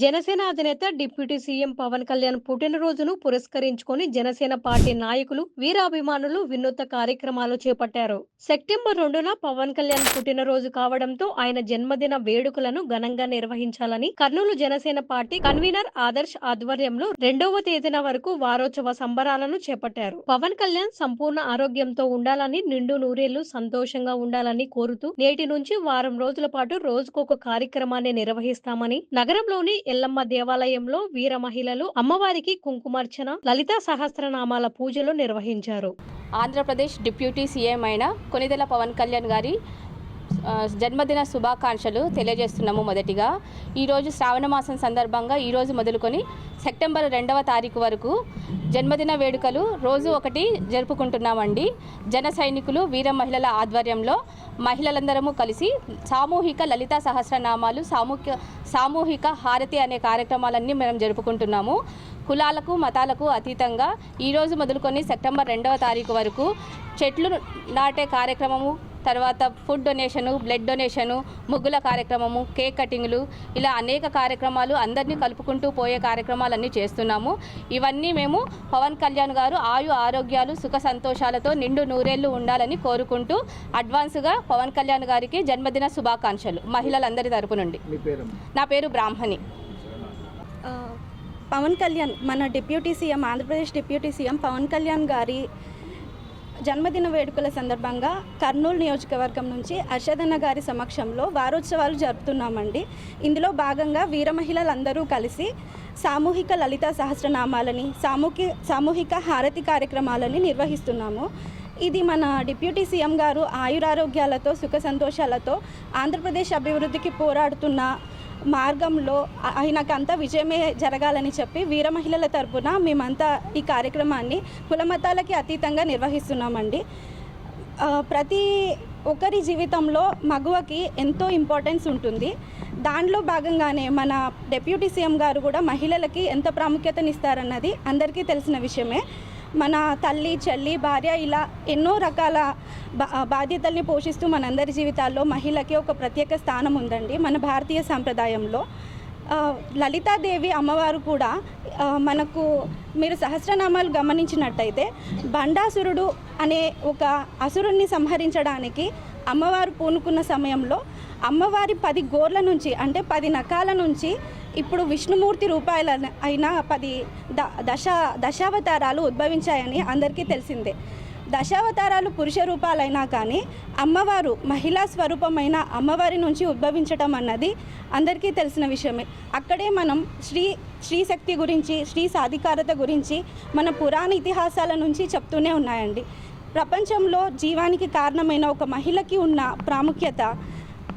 జనసేన అధినేత deputy CM Pawan Kalyan పుట్టినరోజును పురస్కరించుకొని జనసేన పార్టీ నాయకులు వీరాభిమానులు వినూత్న కార్యక్రమాలు చేపట్టారు. సెప్టెంబర్ రెండున పవన్ కళ్యాణ్ పుట్టినరోజు కావడంతో ఆయన జన్మదిన వేడుకలను ఘనంగా నిర్వహించాలని కర్నూలు జనసేన పార్టీ కన్వీనర్ ఆదర్శ్ ఆధ్వర్యంలో రెండవ తేదీన వరకు వారోత్సవ సంబరాలను చేపట్టారు. పవన్ కళ్యాణ్ సంపూర్ణ ఆరోగ్యంతో ఉండాలని నిండు నూరేళ్ళు సంతోషంగా ఉండాలని కోరుతూ నేటి నుంచి వారం రోజుల పాటు రోజుకొక కార్యక్రమాన్ని నిర్వహిస్తామని నగరంలోని ఎల్లమ్మ దేవాలయంలో వీర మహిళలు అమ్మవారికి కుంకుమార్చన లలితా సహస్రనామాల పూజలు నిర్వహించారు. ఆంధ్రప్రదేశ్ డిప్యూటీ సీఎం అయిన కొనిదెల పవన్ కళ్యాణ్ గారి జన్మదిన శుభాకాంక్షలు తెలియజేస్తున్నాము మొదటిగా. ఈరోజు శ్రావణ మాసం సందర్భంగా ఈరోజు మొదలుకొని సెప్టెంబర్ రెండవ తారీఖు వరకు జన్మదిన వేడుకలు రోజు ఒకటి జరుపుకుంటున్నామండి. జన సైనికులు వీర మహిళల ఆధ్వర్యంలో మహిళలందరము కలిసి సామూహిక లలితా సహస్రనామాలు సామూహిక సామూహిక హారతి అనే కార్యక్రమాలన్నీ మనం జరుపుకుంటున్నాము. కులాలకు మతాలకు అతీతంగా ఈరోజు మొదలుకొని సెప్టెంబర్ రెండవ తారీఖు వరకు చెట్లు నాటే కార్యక్రమము తర్వాత ఫుడ్ డొనేషను బ్లడ్ డొనేషను ముగ్గుల కార్యక్రమము కేక్ కటింగ్లు ఇలా అనేక కార్యక్రమాలు అందరినీ కలుపుకుంటూ పోయే కార్యక్రమాలన్నీ చేస్తున్నాము. ఇవన్నీ మేము పవన్ కళ్యాణ్ గారు ఆయు ఆరోగ్యాలు సుఖ సంతోషాలతో నిండు నూరేళ్ళు ఉండాలని కోరుకుంటూ అడ్వాన్స్గా పవన్ కళ్యాణ్ గారికి జన్మదిన శుభాకాంక్షలు మహిళలందరి తరపు నుండి. నా పేరు బ్రాహ్మణి. పవన్ కళ్యాణ్ మన deputy CM Andhra Pradesh deputy CM Pawan Kalyan గారి జన్మదిన వేడుకల సందర్భంగా కర్నూలు నియోజకవర్గం నుంచి అర్షదన్న గారి సమక్షంలో వారోత్సవాలు జరుపుతున్నామండి. ఇందులో భాగంగా వీర మహిళలందరూ కలిసి సామూహిక లలిత సహస్రనామాలని సామూహిక సామూహిక హారతి కార్యక్రమాలని నిర్వహిస్తున్నాము. ఇది మన డిప్యూటీ సీఎం గారు ఆయురారోగ్యాలతో సుఖ సంతోషాలతో ఆంధ్రప్రదేశ్ అభివృద్ధికి పోరాడుతున్న మార్గంలో ఆయనకంతా విజయమే జరగాలని చెప్పి వీర మహిళల తరపున మేమంతా ఈ కార్యక్రమాన్ని కులమతాలకి అతీతంగా నిర్వహిస్తున్నామండి. ప్రతి ఒకరి జీవితంలో మగువకి ఎంతో ఇంపార్టెన్స్ ఉంటుంది. దానిలో భాగంగానే మన డెప్యూటీ సీఎం గారు కూడా మహిళలకి ఎంత ప్రాముఖ్యతనిస్తారన్నది అందరికీ తెలిసిన విషయమే. మన తల్లి చెల్లి భార్య ఇలా ఎన్నో రకాల బా బాధ్యతల్ని పోషిస్తూ మనందరి జీవితాల్లో మహిళకి ఒక ప్రత్యేక స్థానం ఉందండి. మన భారతీయ సాంప్రదాయంలో. లలితాదేవి అమ్మవారు కూడా మనకు మీరు సహస్రనామాలు గమనించినట్టయితే బండాసురుడు అనే ఒక అసురుణ్ణి సంహరించడానికి అమ్మవారు పూనుకున్న సమయంలో అమ్మవారి పది గోర్ల నుంచి అంటే పది నకాల నుంచి ఇప్పుడు విష్ణుమూర్తి రూపాయల అయిన పది ద దశ దశావతారాలు ఉద్భవించాయని అందరికీ తెలిసిందే. దశావతారాలు పురుష రూపాలైనా కానీ అమ్మవారు మహిళా స్వరూపమైన అమ్మవారి నుంచి ఉద్భవించటం అన్నది అందరికీ తెలిసిన విషయమే. అక్కడే మనం శ్రీ శ్రీశక్తి గురించి శ్రీ సాధికారత గురించి మన పురాణ ఇతిహాసాల నుంచి చెప్తూనే ఉన్నాయండి. ప్రపంచంలో జీవానికి కారణమైన ఒక మహిళకి ఉన్న ప్రాముఖ్యత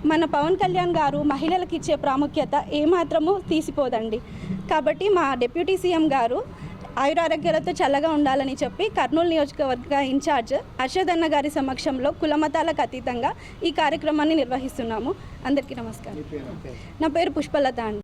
మన పవన్ కళ్యాణ్ గారు మహిళలకు ఇచ్చే ప్రాముఖ్యత ఏమాత్రము తీసిపోదండి. కాబట్టి మా డిప్యూటీ సీఎం గారు ఆయురారోగ్యాలతో చల్లగా ఉండాలని చెప్పి కర్నూలు నియోజకవర్గ ఇన్ఛార్జ్ హర్షదన్న గారి సమక్షంలో కులమతాలకు అతీతంగా ఈ కార్యక్రమాన్ని నిర్వహిస్తున్నాము. అందరికీ నమస్కారం. నా పేరు పుష్పలత అండి.